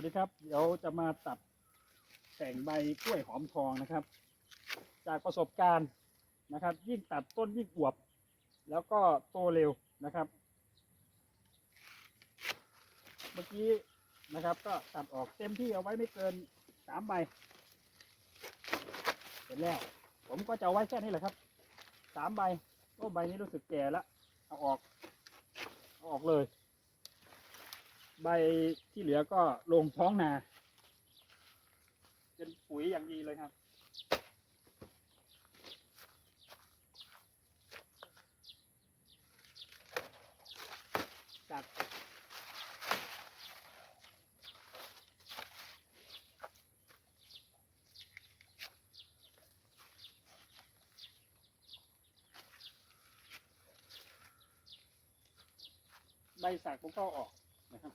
วัสดีครับ เดี๋ยวจะมาตัดแต่งใบกล้วยหอมทองนะครับ จากประสบการณ์นะครับ ยิ่งตัดต้นยิ่งอวบ แล้วก็โตเร็วนะครับ เมื่อกี้นะครับ ก็ตัดออกเต็มที่เอาไว้ไม่เกินสามใบเสร็จแล้ว ผมก็จะเอาไว้แค่นี้แหละครับสามใบโอ้ใบนี้รู้สึกแก่แล้วเอาออกเอาออกเลย ใบที่เหลือก็ลงท้องนา เป็นปุ๋ยอย่างดีเลยครับจัดใบสักผมก็ออก นะครับ